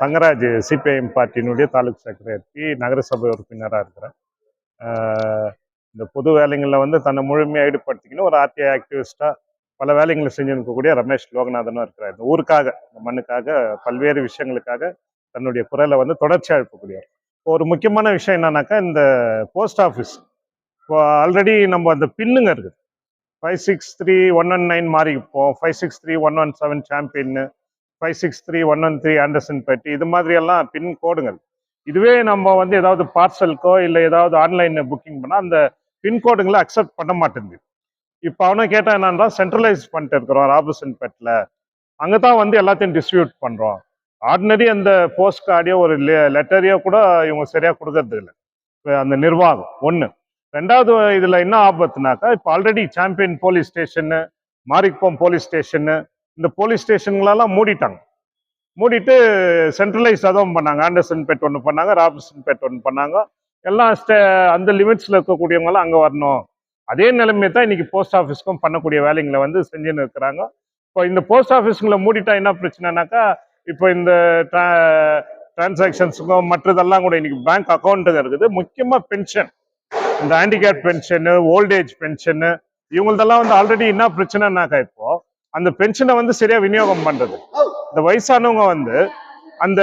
Thangaraj CPIM பார்ட்டியினுடைய taluk secretary நகரசபை உறுப்பினராக இருக்கிறேன் இந்த பொது வேலைங்களில் வந்து தன்னை முழுமையாக ஈடுபடுத்திக்கணும் ஒரு ஆர்டிஐ ஆக்டிவிஸ்டாக பல வேலைகளை செஞ்சுருக்கக்கூடிய ரமேஷ் லோகநாதனும் இருக்கிறார். இந்த ஊருக்காக இந்த மண்ணுக்காக பல்வேறு விஷயங்களுக்காக தன்னுடைய குரலை வந்து தொடர்ச்சியாக எழுப்பக்கூடியவர் இப்போ ஒரு முக்கியமான விஷயம் என்னன்னாக்கா இந்த போஸ்ட் ஆஃபீஸ் இப்போ ஆல்ரெடி நம்ம அந்த பின்னுங்க இருக்குது. Five six three one one nine மாறி இப்போ five six three one one seven சாம்பியன்னு five six three one one three Andersonpet இது மாதிரியெல்லாம் பின் கோடுங்கள் இதுவே நம்ம வந்து ஏதாவது பார்சலுக்கோ இல்லை ஏதாவது ஆன்லைன் புக்கிங் பண்ணால் அந்த பின்கோடுங்களை அக்செப்ட் பண்ண மாட்டேங்குது. இப்போ அவனை கேட்டால் என்னன்னா சென்ட்ரலைஸ் பண்ணிட்டு இருக்கிறோம் ராபர்சன் பெட்டில் அங்கே தான் வந்து எல்லாத்தையும் டிஸ்ட்ரிபியூட் பண்ணுறோம் ஆர்டினரி அந்த போஸ்ட் கார்டையோ ஒரு லெட்டரையோ கூட இவங்க சரியாக கொடுக்கறது இல்லை. இப்போ அந்த நிர்வாகம் ஒன்று ரெண்டாவது இதில் என்ன ஆபத்துனாக்கா இப்போ ஆல்ரெடி சாம்பியன் போலீஸ் ஸ்டேஷனு மாரிக்போம் போலீஸ் ஸ்டேஷனு இந்த போலீஸ் ஸ்டேஷன்களெல்லாம் மூடிட்டாங்க. மூடிட்டு சென்ட்ரலைஸ் அதுவும் பண்ணாங்க. ஆண்டர்சன் பெட் ஒன்று பண்ணாங்க ராபர்சன் பெட் ஒன்று பண்ணாங்க. எல்லாம் ஸ்டே அந்த லிமிட்ஸில் இருக்கக்கூடியவங்களாம் அங்கே வரணும். அதே நிலைமை தான் இன்னைக்கு போஸ்ட் ஆஃபீஸ்க்கும் பண்ணக்கூடிய வேலைங்களை வந்து செஞ்சுன்னு இருக்கிறாங்க. இப்போ இந்த போஸ்ட் ஆஃபீஸுங்களை மூடிட்டா என்ன பிரச்சனைனாக்கா இப்போ இந்த டிரான்சாக்ஷன்ஸுக்கும் மற்றதெல்லாம் கூட இன்னைக்கு பேங்க் அக்கௌண்ட்டுங்க இருக்குது. முக்கியமாக பென்ஷன் இந்த handicap pension old age pension இவங்களதெல்லாம் வந்து ஆல்ரெடி என்ன பிரச்சனைனாக்கா இப்போ அந்த பென்ஷனை வந்து சரியா விநியோகம் பண்றது. இந்த வயசானவங்க வந்து அந்த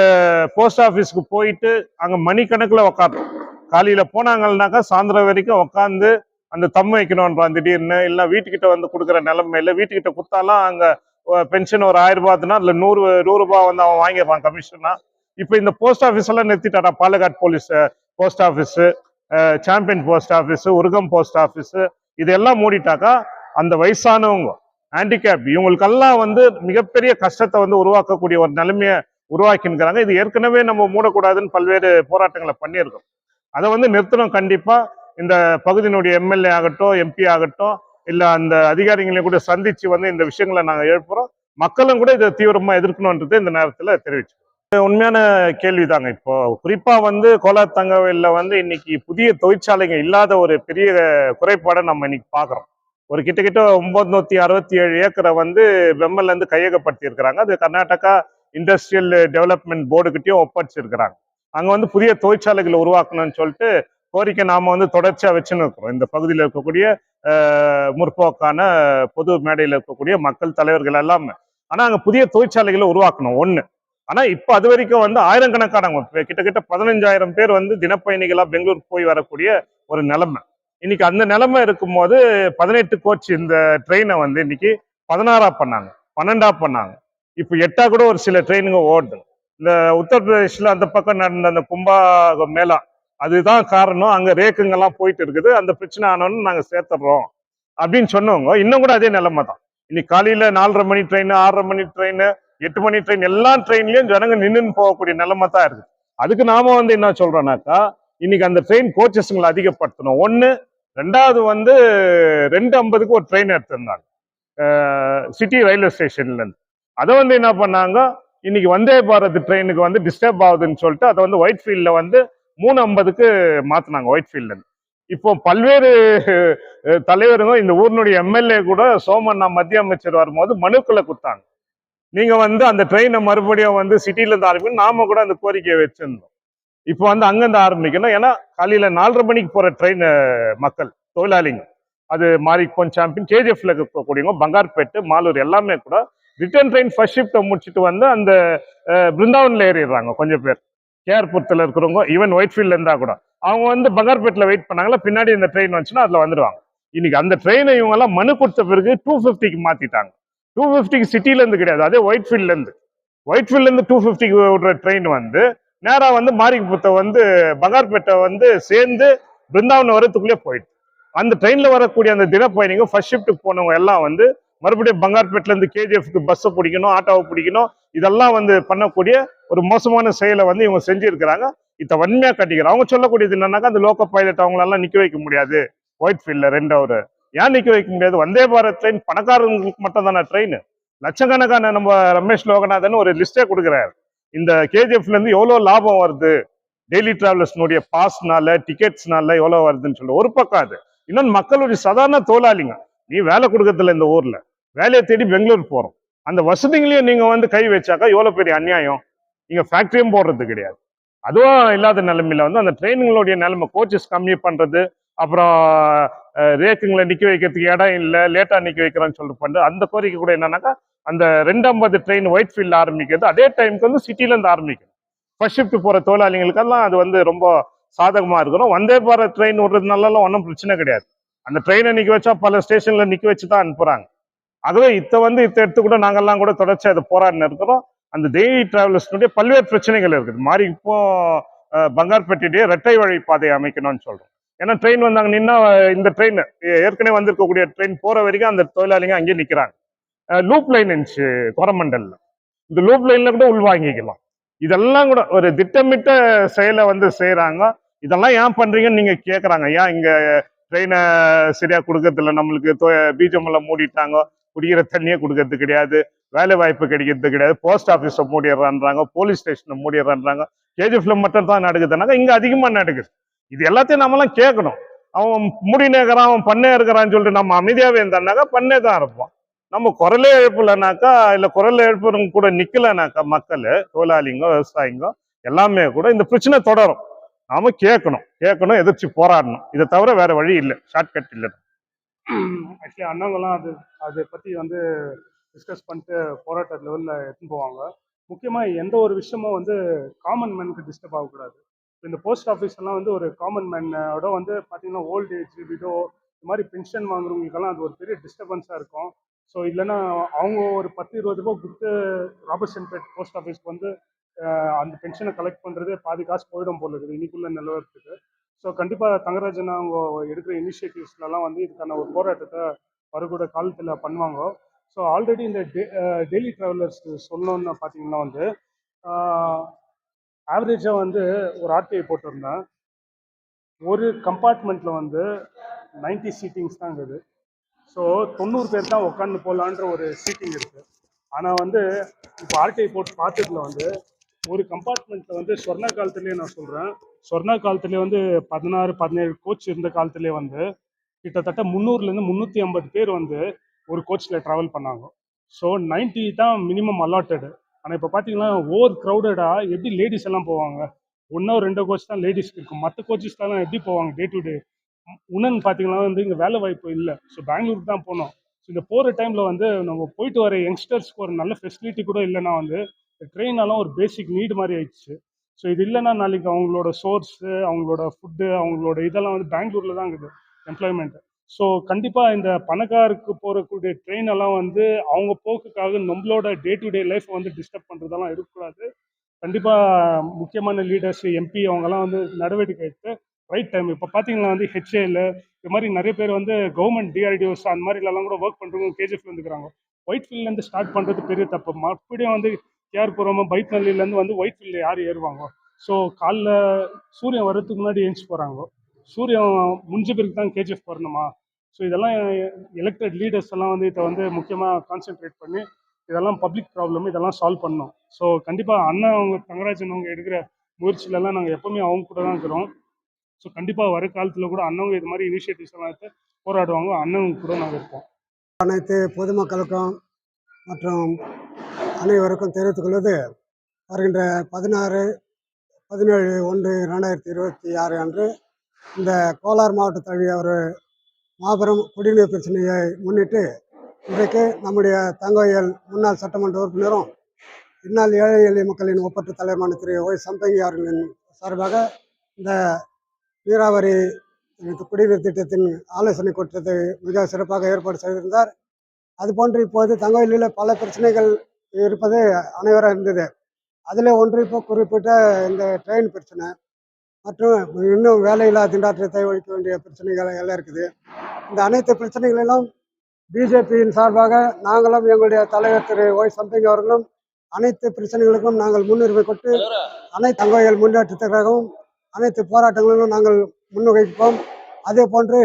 போஸ்ட் ஆஃபீஸ்க்கு போயிட்டு அங்க மணிக்கணக்கில் உக்காரணும் காலையில போனாங்கன்னாக்கா சாயந்தரம் வரைக்கும் உட்காந்து அந்த தம் வைக்கணும்ன்றான் திடீர்னு இல்லை வீட்டுக்கிட்ட வந்து கொடுக்குற நிலைமையில வீட்டுக்கிட்ட கொடுத்தாலாம் அங்க பென்ஷன் ஒரு ஆயிரம் ரூபாய்னா அதுல நூறு நூறு ரூபாய் வந்து அவன் வாங்கிடுறான் கமிஷனா இப்போ இந்த போஸ்ட் ஆஃபீஸ் எல்லாம் நிறுத்திட்டாடா Balaghat police post office Champion post office Oorgaum post office இதெல்லாம் மூடிட்டாக்கா அந்த வயசானவங்க ஹேண்டிகேப் இவங்களுக்கெல்லாம் வந்து மிகப்பெரிய கஷ்டத்தை வந்து உருவாக்கக்கூடிய ஒரு நிலைமையை உருவாக்கின்னுக்கிறாங்க. இது ஏற்கனவே நம்ம மூடக்கூடாதுன்னு பல்வேறு போராட்டங்களை பண்ணியிருக்கோம். அதை வந்து நிறுத்தணும் கண்டிப்பாக இந்த பகுதியினுடைய எம்எல்ஏ ஆகட்டும் எம்பி ஆகட்டும் இல்லை அந்த அதிகாரிகளையும் கூட சந்தித்து வந்து இந்த விஷயங்களை நாங்கள் எழுப்புறோம். மக்களும் கூட இதை தீவிரமாக எதிர்க்கணுன்றதை இந்த நேரத்தில் தெரிவிச்சு உண்மையான கேள்விதாங்க இப்போ. குறிப்பாக வந்து கோலார் தங்கவையில் வந்து இன்னைக்கு புதிய தொழிற்சாலைகள் இல்லாத ஒரு பெரிய குறைபாடை நம்ம இன்னைக்கு பார்க்குறோம் ஒரு கிட்டத்தட்ட ஒன்பது நூத்தி அறுபத்தி ஏழு ஏக்கரை வந்து பெம்மல்ல இருந்து கையகப்படுத்தி இருக்கிறாங்க அது கர்நாடகா இண்டஸ்ட்ரியல் டெவலப்மெண்ட் போர்டுகிட்டயும் ஒப்படைச்சிருக்கிறாங்க. அங்க வந்து புதிய தொழிற்சாலைகளை உருவாக்கணும்னு சொல்லிட்டு கோரிக்கை நாம வந்து தொடர்ச்சியா வச்சுன்னு இருக்கிறோம். இந்த பகுதியில் இருக்கக்கூடிய முற்போக்கான பொது மேடையில் இருக்கக்கூடிய மக்கள் தலைவர்கள் எல்லாமே. ஆனா அங்க புதிய தொழிற்சாலைகளை உருவாக்கணும். ஒண்ணு. ஆனா இப்ப அது வரைக்கும் வந்து ஆயிரக்கணக்கானவங்க இப்ப கிட்டத்தட்ட பதினஞ்சாயிரம் பேர் வந்து தினப்பயணிகளா பெங்களூர் போய் வரக்கூடிய ஒரு நிலைமை. இன்னைக்கு அந்த நிலைமை இருக்கும்போது பதினெட்டு கோச் இந்த ட்ரெயினை வந்து இன்னைக்கு பதினாறா பண்ணாங்க பன்னெண்டா பண்ணாங்க. இப்போ எட்டா கூட ஒரு சில ட்ரெயினுங்க ஓடுது. இந்த உத்தரப்பிரதேசில் அந்த பக்கம் நடந்த அந்த கும்பா மேலா அதுதான் காரணம். அங்கே ரேக்குங்கெல்லாம் போயிட்டு இருக்குது. அந்த பிரச்சனை ஆனோன்னு நாங்கள் சேர்த்துடுறோம் அப்படின்னு சொன்னவங்க இன்னும் கூட அதே நிலைமை தான். இன்னைக்கு காலையில் நாலரை மணி ட்ரெயின் ஆறரை மணி ட்ரெயின் எட்டு மணி ட்ரெயின் எல்லா ட்ரெயின்லையும் ஜனங்க நின்றுன்னு போகக்கூடிய நிலைமை தான் இருக்குது. அதுக்கு நாம வந்து என்ன சொல்றோம்னாக்கா இன்னைக்கு அந்த ட்ரெயின் கோச்சஸுங்களை அதிகப்படுத்தணும். ஒன்று ரெண்டாவது வந்து ரெண்டு ஐம்பதுக்கு ஒரு ட்ரெயின் எடுத்திருந்தாங்க. சிட்டி ரயில்வே ஸ்டேஷன்ல இருந்து. அதை வந்து என்ன பண்ணாங்க? இன்னைக்கு வந்தே பாரத் ட்ரெயினுக்கு வந்து டிஸ்டர்ப் ஆகுதுன்னு சொல்லிட்டு அதை வந்து ஒயிட் ஃபீல்டில் வந்து மூணு ஐம்பதுக்கு மாற்றினாங்க ஒயிட் ஃபீல்டுன்னு இப்போ பல்வேறு தலைவருங்க இந்த ஊரினுடைய எம்எல்ஏ கூட சோமண்ணா மத்திய அமைச்சர் வரும்போது மனுக்களை கொடுத்தாங்க. நீங்கள் வந்து அந்த ட்ரெயினை மறுபடியும் வந்து சிட்டியிலேருந்து இருந்து ஆரம்பிக்கணும் நாம கூட அந்த கோரிக்கையை வச்சுருந்தோம். இப்போ வந்து அங்கேருந்து ஆரம்பிக்கணும். ஏன்னா காலையில் நாலரை மணிக்கு போகிற ட்ரெயின் மக்கள் தொழிலாளிங்க. அது மாரிக்கோன் சாம்பியன் கேஜிஎஃப்ல இருக்கக்கூடியவங்க பங்கார்பேட்டு மாலூர் எல்லாமே கூட ரிட்டர்ன் ட்ரெயின் ஃபர்ஸ்ட் ஷிஃப்ட்டை முடிச்சுட்டு வந்து அந்த பிருந்தாவனில் ஏறிடுறாங்க கொஞ்சம் பேர். கேஆர்புரத்தில் இருக்கிறவங்க ஈவன் ஒயிட்ஃபீல்ட்ல இருந்தால் கூட. அவங்க வந்து பங்கார்பேட்டில் வெயிட் பண்ணாங்களா பின்னாடி இந்த ட்ரெயின் வந்துச்சுன்னா அதில் வந்துடுவாங்க. இன்னைக்கு அந்த ட்ரெயினை இவங்கெல்லாம் மனு கொடுத்த பிறகு டூ ஃபிஃப்டிக்கு மாற்றிட்டாங்க டூ ஃபிஃப்டிக்கு சிட்டிலேருந்து கிடையாது அதே ஒயிட் ஃபீல்ட்லேருந்து ஒயிட் ஃபீல்ட்லேருந்து டூ ஃபிஃப்டிக்கு விடுற ட்ரெயின் வந்து நேராக வந்து மாரிக்குப்பத்தை வந்து பங்கார்பேட்டை வந்து சேர்ந்து பிருந்தாவனம் வரத்துக்குள்ளே போயிடுது அந்த ட்ரெயினில் வரக்கூடிய அந்த தினப்பயணிங்க ஃபர்ஸ்ட் ஷிஃப்ட்டுக்கு போனவங்க எல்லாம் வந்து மறுபடியும் பங்கார்பேட்டிலேருந்து கேஜிஎஃப்க்கு பஸ்ஸை பிடிக்கணும் ஆட்டோவை பிடிக்கணும் இதெல்லாம் வந்து பண்ணக்கூடிய ஒரு மோசமான செயலை வந்து இவங்க செஞ்சுருக்கிறாங்க. இதை வன்மையாக கட்டிக்கிறோம் அவங்க சொல்லக்கூடியது என்னன்னாக்கா அந்த லோக்கல் பைலட் அவங்களெல்லாம் நிற்க வைக்க முடியாது. ஒயிட் ஃபீல்டில் ரெண்டு அவர் ஏன் நிற்க வைக்க முடியாது? வந்தே பாரத் ட்ரெயின் பணக்காரங்களுக்கு மட்டும் தானே ட்ரெயின் லட்சக்கணக்கான நம்ம ரமேஷ் லோகநாதன் ஒரு லிஸ்டே கொடுக்குறாரு. இந்த கேஜிஎஃப்ல இருந்து எவ்வளவு லாபம் வருது? டெய்லி டிராவலர்ஸ்னுடைய பாஸ்னால டிக்கெட்ஸ்னால எவ்வளவு வருதுன்னு சொல்லிட்டு ஒரு பக்கம் அது. இன்னொன்று மக்களுடைய சாதாரண தொழிலாளிங்க. நீ வேலை கொடுக்கறதில்ல இந்த ஊர்ல வேலையை தேடி பெங்களூர் போறோம். அந்த வசதிகளையும் நீங்க வந்து கை வச்சாக்கா எவ்வளவு பெரிய அநியாயம்? நீங்க ஃபேக்டரியும் போடுறது கிடையாது. அதுவும் இல்லாத நிலைமையில வந்து அந்த ட்ரெயினுங்களுடைய நிலைமை கோச்சஸ் கம்மி பண்றது அப்புறம் ரேக்குங்களை நிற்க வைக்கிறதுக்கு இடம் இல்லை லேட்டாக நிற்க வைக்கிறோம்னு சொல்லிட்டு பண்ணு அந்த கோரிக்கை கூட என்னன்னாக்கா அந்த ரெண்டம்பது ட்ரெயின் ஒயிட் ஃபீல்ட் ஆரம்பிக்கிறது. அதே டைமுக்கு வந்து சிட்டிலேருந்து ஆரம்பிக்கும். ஃபர்ஸ்ட் ஷிஃப்ட் போகிற தொழிலாளிகளுக்கெல்லாம் அது வந்து ரொம்ப சாதகமாக இருக்கிறோம் வந்தே பாரத் ட்ரெயின் விடுறதுனாலலாம் ஒன்றும் பிரச்சனை கிடையாது. அந்த ட்ரெயினை நிற்க வச்சா பல ஸ்டேஷனில் நிற்க வச்சு தான் அனுப்புகிறாங்க ஆகவே இத்தை வந்து இத்த எடுத்து கூட நாங்கள்லாம் கூட தொடர்ச்சி அதை போராடினு இருக்கிறோம் அந்த டெய்லி டிராவலர்ஸ்னுடைய பல்வேறு பிரச்சனைகள் இருக்குது. மாதிரி இப்போ அஹ், ரெட்டை இரட்டை வழி பாதை அமைக்கணும்னு சொல்கிறோம் ஏன்னா ட்ரெயின் வந்தாங்க நின்னா இந்த ட்ரெயின் ஏற்கனவே வந்திருக்கக்கூடிய ட்ரெயின் போற வரைக்கும் அந்த தொழிலாளிங்க அங்கேயே நிக்கிறாங்க. லூப் லைன் இருந்துச்சு கொரமண்டல்ல. இந்த லூப் லைன்ல கூட உள்வாங்கிக்கலாம் இதெல்லாம் கூட ஒரு திட்டமிட்ட செயலை வந்து செய்யறாங்க இதெல்லாம் ஏன் பண்றீங்கன்னு நீங்க கேட்கறாங்க ஏன் இங்க ட்ரெயினை சரியா கொடுக்கறதில்ல நம்மளுக்கு பீஜம் எல்லாம் மூடிட்டாங்க. குடிக்கிற தண்ணியே கொடுக்கறது கிடையாது. வேலை வாய்ப்பு கிடைக்கிறது கிடையாது. போஸ்ட் ஆஃபீஸை மூடிடுறான்றாங்க. போலீஸ் ஸ்டேஷனை மூடிடுறான்றாங்க. கேஜிஎஃப்ல மட்டும் தான் நடக்குதுனாங்க இங்க அதிகமா நடக்குது. இது எல்லாத்தையும் நம்மளாம் கேட்கணும். அவன் மூடினே இருக்கிறான் அவன் பண்ணே இருக்கிறான்னு சொல்லிட்டு நம்ம அமைதியாகவே இருந்தானாக்கா பண்ணே தான் இருப்போம் நம்ம குரலே எழுப்பலைனாக்கா இல்லை குரல் எழுப்புறவங்க கூட நிற்கலைனாக்கா மக்கள் தொழிலாளிங்க விவசாயிங்க எல்லாமே கூட இந்த பிரச்சனை தொடரும். நாம கேட்கணும். கேட்கணும் எதிர்த்து போராடணும். இதை தவிர வேற வழி இல்லை. ஷார்ட்கட் இல்லை. ஆக்சுவலி அண்ணவங்கலாம் அது அதை பற்றி வந்து டிஸ்கஸ் பண்ணிட்டு போராட்ட லெவலில் எடுத்துன்னு போவாங்க. முக்கியமாக எந்த ஒரு விஷயமும் வந்து காமன் மேனுக்கு டிஸ்டர்ப் ஆகக்கூடாது. இந்த போஸ்ட் ஆஃபீஸ்லாம் வந்து ஒரு காமன் மேனோட வந்து பார்த்தீங்கன்னா ஓல்ட் ஏஜ் விடோ இந்த மாதிரி பென்ஷன் வாங்குறவங்களுக்கெல்லாம் அது ஒரு பெரிய டிஸ்டர்பன்ஸாக இருக்கும். ஸோ இல்லைன்னா அவங்க ஒரு பத்து இருபது ரூபாய் கொடுத்து ராபர்ட்சன்பேட் போஸ்ட் ஆஃபீஸ்க்கு வந்து அந்த பென்ஷனை கலெக்ட் பண்ணுறதே பாதி காசு போயிடும் போல இருக்குது. இன்னைக்குள்ள நிலவரத்துக்கு. ஸோ கண்டிப்பாக தங்கராஜன் அவங்க எடுக்கிற இனிஷியேட்டிவ்ஸ்லாம் வந்து இதுக்கான ஒரு போராட்டத்தை வரக்கூட காலத்தில் பண்ணுவாங்க. ஸோ ஆல்ரெடி இந்த டெய்லி ட்ராவலர்ஸ் சொல்லணும்னு பார்த்தீங்கன்னா வந்து ஆவரேஜாக வந்து ஒரு ஆர்டிஐ போட்டிருந்தேன் ஒரு கம்பார்ட்மெண்ட்டில் வந்து 90 சீட்டிங்ஸ் தான் இருக்குது ஸோ தொண்ணூறு பேர் தான் உட்காந்து போகலான்ற ஒரு சீட்டிங் இருக்குது ஆனால் வந்து இப்போ ஆர்டிஐ போட்டு பார்த்ததுல வந்து ஒரு கம்பார்ட்மெண்ட்டில் வந்து சொர்ணா காலத்துலேயே நான் சொல்கிறேன் சொர்ணா காலத்துலேயே வந்து பதினாறு பதினேழு கோச் இருந்த காலத்துலேயே வந்து கிட்டத்தட்ட முந்நூறுலேருந்து முந்நூற்றி ஐம்பது பேர் வந்து ஒரு கோச்சில் ட்ராவல் பண்ணாங்க. ஸோ 90 தான் மினிமம் அலாட்டடு ஆனால் இப்போ பார்த்தீங்கன்னா ஓவர் க்ரௌடடாக எப்படி லேடிஸ் எல்லாம் போவாங்க? ஒன்றோ ரெண்டோ கோச் தான் லேடிஸ்க்கு இருக்கும். மற்ற கோச்சஸ்லாம் எப்படி போவாங்க டே டு டே உணன் பார்த்தீங்கன்னா வந்து இங்கே வேலை வாய்ப்பு இல்லை. ஸோ பெங்களூருக்கு தான் போனோம். ஸோ இந்த போகிற டைமில் வந்து நம்ம போயிட்டு வர யங்ஸ்டர்ஸ்க்கு ஒரு நல்ல ஃபெசிலிட்டி கூட இல்லைன்னா வந்து ட்ரெயினெல்லாம் ஒரு பேசிக் நீடு மாதிரி ஆயிடுச்சு. ஸோ இது இல்லைன்னா நாளைக்கு அவங்களோட சோர்ஸு அவங்களோட ஃபுட்டு அவங்களோட இதெல்லாம் வந்து பெங்களூரில் தான் இருக்குது எம்ப்ளாய்மெண்ட்டு ஸோ கண்டிப்பாக இந்த பணக்காருக்கு போகக்கூடிய ட்ரெயின் எல்லாம் வந்து அவங்க போக்குக்காக நம்மளோட டே டு டே லைஃப் வந்து டிஸ்டர்ப் பண்ணுறதெல்லாம் இருக்கக்கூடாது. கண்டிப்பாக முக்கியமான லீடர்ஸ் எம்பி அவங்கெல்லாம் வந்து நடவடிக்கை எடுத்து ரைட் டைம் இப்போ பார்த்தீங்கன்னா வந்து ஹெச்ஏல இது மாதிரி நிறைய பேர் வந்து கவர்மெண்ட் டிஆர்டிஓஸ் அந்த மாதிரிலாம் கூட ஒர்க் பண்ணுறவங்க கேஜிஎஃப்ல இருந்துக்கிறாங்க. ஒயிட் ஃபீல்ட்லேருந்து ஸ்டார்ட் பண்ணுறது பெரிய தப்பு. மறுபடியும் வந்து கேஆர் போகிறவங்க பைக்நல்லிலேருந்து வந்து ஒயிட் ஃபீல்டில் யார் ஏறுவாங்க? ஸோ காலைல சூரியன் வர்றதுக்கு முன்னாடி எழுந்துச்சு போகிறாங்க சூரியன் முடிஞ்ச பிறகு தான் கேஜிஎஃப் வரணுமா? ஸோ இதெல்லாம் எலெக்டட் லீடர்ஸ் எல்லாம் வந்து இதை வந்து முக்கியமாக கான்சென்ட்ரேட் பண்ணி இதெல்லாம் பப்ளிக் ப்ராப்ளம் இதெல்லாம் சால்வ் பண்ணணும். ஸோ கண்டிப்பாக அண்ணன் அவங்க தங்கராஜன் அவங்க எடுக்கிற முயற்சியிலலாம் நாங்கள் எப்பவுமே அவங்க கூட தான் இருக்கிறோம். ஸோ கண்டிப்பாக வர காலத்தில் கூட அண்ணவங்க இது மாதிரி இனிஷியேட்டிவ்ஸ் எல்லாம் எடுத்து போராடுவாங்க. அண்ணன் கூட நாங்கள் இருப்போம். அனைத்து பொதுமக்களுக்கும் மற்றும் அனைவருக்கும் தெரிவித்துக் கொள்வது வருகின்ற பதினாறு பதினேழு ஒன்று ரெண்டாயிரத்தி இருபத்தி ஆறு அன்று இந்த கோலார் மாவட்ட தழுவிய ஒரு மாபெரும் குடிநீர் பிரச்சனையை முன்னிட்டு இன்றைக்கு நம்முடைய தங்கோயல் முன்னாள் சட்டமன்ற உறுப்பினரும் இந்நாள் ஏழை எளிய மக்களின் ஒப்பற்ற தலைவரான திரு ஒய் சம்பங்கி அவர்களின் சார்பாக இந்த நீராவரி குடிநீர் திட்டத்தின் ஆலோசனை கூட்டத்தை மிக சிறப்பாக ஏற்பாடு செய்திருந்தார். அதுபோன்று இப்போது தங்கவெளியில் பல பிரச்சனைகள் இருப்பது அனைவரும் இருந்தது. அதில் ஒன்று இப்போ குறிப்பிட்ட இந்த ட்ரெயின் பிரச்சனை மற்றும் இன்னும் வேலையில்லா திண்டாட்டத்தை ஒழிக்க வேண்டிய பிரச்சனைகள் எல்லாம் இருக்குது. இந்த அனைத்து பிரச்சனைகளிலும் பிஜேபியின் சார்பாக நாங்களும் எங்களுடைய தலைவர் திரு ஒய் சம்பிங் அவர்களும் அனைத்து பிரச்சனைகளுக்கும் நாங்கள் முன்னுரிமை கொடுத்து அனைத்து தங்கோயல் முன்னேற்றத்திற்காகவும் அனைத்து போராட்டங்களிலும் நாங்கள் முன்வைப்போம் அதே போன்று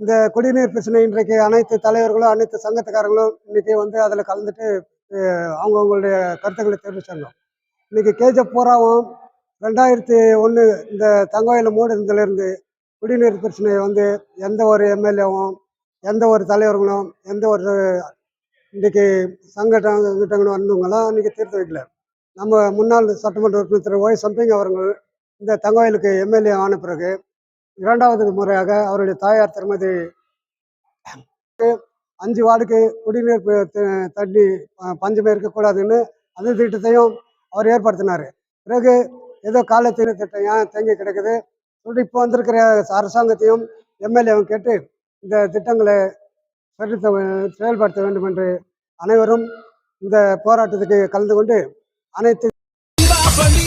இந்த குடிநீர் பிரச்சனை இன்றைக்கு அனைத்து தலைவர்களும் அனைத்து சங்கத்துக்காரங்களும் இன்னைக்கு வந்து அதில் கலந்துட்டு அவங்கவுங்களுடைய கருத்துக்களை தெரிவிச்சாங்க இன்னைக்கு கேஜப் பூராவும் ரெண்டாயிரத்தி ஒன்று இந்த தங்கோயில் மூடினதுலேருந்து குடிநீர் பிரச்சனையை வந்து எந்த ஒரு எம்எல்ஏவும் எந்த ஒரு தலைவர்களும் எந்த ஒரு இன்றைக்கி சங்கடம் சங்கட்டங்களும் வந்தவங்களாம் இன்றைக்கி தீர்த்து வைக்கல. நம்ம முன்னாள் சட்டமன்ற உறுப்பினர் திரு ஒய் சம்பிங் அவர்கள் இந்த தங்கவயலுக்கு எம்எல்ஏ ஆன பிறகு இரண்டாவது முறையாக அவருடைய தாயார் திருமதி அஞ்சு வார்டுக்கு குடிநீர் தண்ணி ப- பஞ்சமே இருக்கக்கூடாதுன்னு அந்த திட்டத்தையும் அவர் ஏற்படுத்தினார். பிறகு ஏதோ காலை திட்டம் ஏன் தேங்கி கிடக்குது. சொல்லிட்டு இப்போ வந்திருக்கிற அரசாங்கத்தையும் எம்எல்ஏவும் கேட்டு இந்த திட்டங்களை செலுத்த வே- செயல்படுத்த வேண்டும் என்று அனைவரும் இந்த போராட்டத்துக்கு கலந்து கொண்டு அனைத்து தீபாவளி